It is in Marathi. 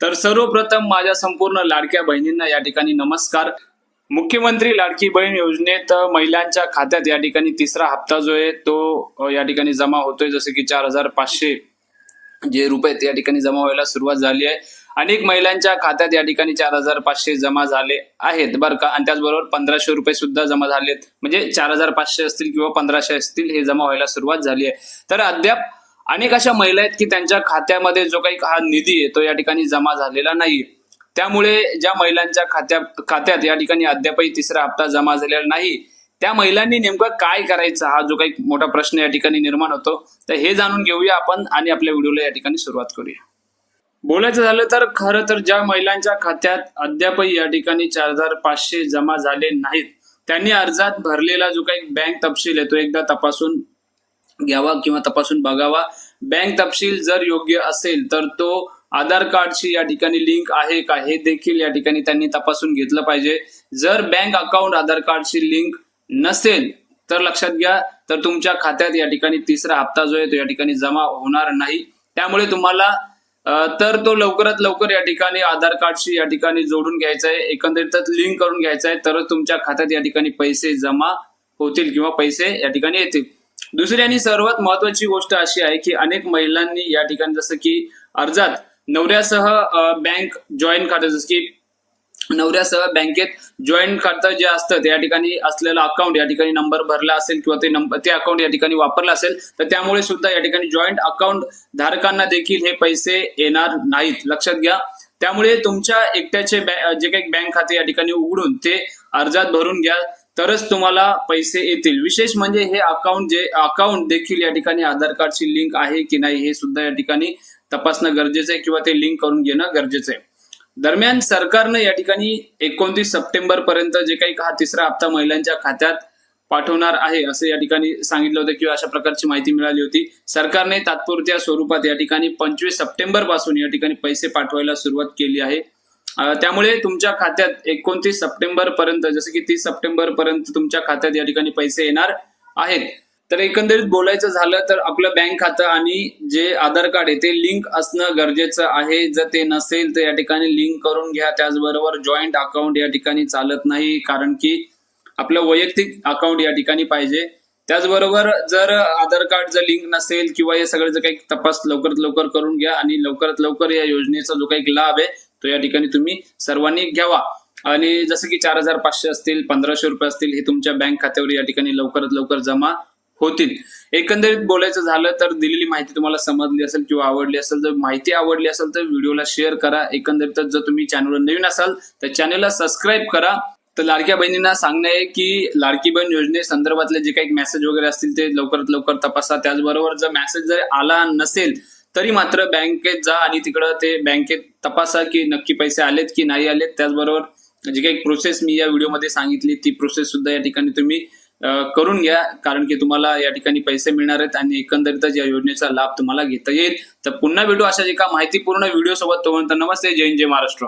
तर सर्वप्रथम माझ्या संपूर्ण लाडक्या बहिणींना या ठिकाणी नमस्कार. मुख्यमंत्री लाडकी बहीण योजनेत महिलांच्या खात्यात या ठिकाणी तिसरा हप्ता जो आहे तो या ठिकाणी जमा होतोय. जसे की चार हजार पाचशे जे रुपये आहेत या ठिकाणी जमा व्हायला सुरुवात झाली आहे. अनेक महिलांच्या खात्यात या ठिकाणी चार हजार पाचशे जमा झाले आहेत बरं का. आणि त्याचबरोबर पंधराशे रुपये सुद्धा जमा झालेत. म्हणजे चार हजार पाचशे असतील किंवा पंधराशे असतील हे जमा व्हायला सुरुवात झाली आहे. तर अद्याप अनेक अशा महिला आहेत की त्यांच्या खात्यामध्ये जो काही हा निधी आहे तो या ठिकाणी जमा झालेला नाही. त्यामुळे ज्या महिलांच्या खात्यात खात्यात या ठिकाणी अद्यापही तिसरा हप्ता जमा झालेला नाही. त्या महिलांनी नेमकं काय करायचं? हा जो काही मोठा प्रश्न या ठिकाणी निर्माण होतो. तर हे जाणून घेऊया आपण आणि आपल्या व्हिडिओला या ठिकाणी सुरुवात करूया. बोलायचं झालं तर खरं तर ज्या महिलांच्या खात्यात अद्यापही या ठिकाणी चार हजार पाचशे जमा झाले नाहीत त्यांनी अर्जात भरलेला जो काही बँक तपशील आहे तो एकदा तपासून घ्यावा किंवा तपासून बघावा. बँक तपशील जर योग्य असेल तर तो आधार कार्डशी या ठिकाणी लिंक आहे का हे देखील या ठिकाणी त्यांनी तपासून घेतलं पाहिजे. जर बँक अकाउंट आधार कार्डशी लिंक नसेल तर लक्षात घ्या तर तुमच्या खात्यात या ठिकाणी तिसरा हप्ता जो आहे तो या ठिकाणी जमा होणार नाही. त्यामुळे तुम्हाला तर तो लवकरात लवकर या ठिकाणी आधार कार्डशी या ठिकाणी जोडून घ्यायचा आहे. एकंदरीतच लिंक करून घ्यायचा आहे तरच तुमच्या खात्यात या ठिकाणी पैसे जमा होतील किंवा पैसे या ठिकाणी येतील. दुसरी आणि सर्वात महत्वाची गोष्ट अशी आहे की अनेक महिलांनी या ठिकाणी जसं की अर्जात नवऱ्यासह बँक जॉईन खातं जसं की नवऱ्यासह बँकेत जॉईंट खातं जे असतं या ठिकाणी असलेलं अकाउंट या ठिकाणी नंबर भरला असेल किंवा ते नंबर ते अकाउंट या ठिकाणी वापरलं असेल तर त्यामुळे सुद्धा या ठिकाणी जॉईंट अकाउंट धारकांना देखील हे पैसे येणार नाहीत. लक्षात घ्या. त्यामुळे तुमच्या एकट्याचे जे काही बँक खाते या ठिकाणी उघडून ते अर्जात भरून घ्या. तरच तुम्हाला पैसे येतील. विशेष म्हणजे हे अकाउंट जे अकाउंट देखील या ठिकाणी आधार कार्डची लिंक आहे की नाही हे सुद्धा या ठिकाणी तपासणं गरजेचं आहे किंवा ते लिंक करून घेणं गरजेचं आहे. दरम्यान सरकारनं या ठिकाणी एकोणतीस सप्टेंबर पर्यंत जे काही हा तिसरा हप्ता महिलांच्या खात्यात पाठवणार आहे असं या ठिकाणी सांगितलं होतं किंवा अशा प्रकारची माहिती मिळाली होती. सरकारने तात्पुरत्या स्वरूपात या ठिकाणी पंचवीस सप्टेंबरपासून या ठिकाणी पैसे पाठवायला सुरुवात केली आहे. त्यामुळे तुमच्या खात्यात एकोणतीस सप्टेंबर पर्यंत जसं की तीस सप्टेंबर पर्यंत तुमच्या खात्यात या ठिकाणी पैसे येणार आहेत. तर एकंदरीत बोलायचं झालं तर आपलं बँक खातं आणि जे आधार कार्ड आहे ते लिंक असणं गरजेचं आहे. जर ते नसेल तर या ठिकाणी लिंक करून घ्या. त्याचबरोबर जॉईंट अकाउंट या ठिकाणी चालत नाही कारण की आपलं वैयक्तिक अकाउंट या ठिकाणी पाहिजे. त्याचबरोबर जर आधार कार्ड जर लिंक नसेल किंवा या सगळं काही तपास लवकरात लवकर करून घ्या आणि लवकरात लवकर या योजनेचा जो काही लाभ आहे तो या ठिकाणी तुम्ही सर्वांनी घ्यावा. आणि जसं की चार हजार पाचशे असतील पंधराशे रुपये असतील हे तुमच्या बँक खात्यावर या ठिकाणी लवकरात लवकर जमा होतील. एकंदरीत बोलायचं झालं तर दिलेली माहिती तुम्हाला समजली असेल किंवा आवडली असेल जर माहिती आवडली असेल तर व्हिडिओला शेअर करा. एकंदरीतच जर तुम्ही चॅनलवर नवीन असाल तर चॅनलला सबस्क्राईब करा. तर लाडक्या बहिणींना सांगणं आहे की लाडकी बहीण योजने संदर्भातले जे काही मेसेज वगैरे असतील ते लवकरात लवकर तपासा. त्याचबरोबर जर मेसेज जर आला नसेल तरी मात्र बँकेत जा आणि तिकडं ते बँकेत तपासा की नक्की पैसे आलेत की नाही आलेत. त्याचबरोबर जी काही प्रोसेस मी या व्हिडिओमध्ये सांगितली ती प्रोसेस सुद्धा या ठिकाणी तुम्ही करून घ्या. कारण की तुम्हाला या ठिकाणी पैसे मिळणार आहेत आणि एकंदरीतच या योजनेचा लाभ तुम्हाला घेता येईल. तर पुन्हा भेटू अशा एका माहितीपूर्ण व्हिडिओ सोबत तोपर्यंत नमस्ते. जय जय महाराष्ट्र.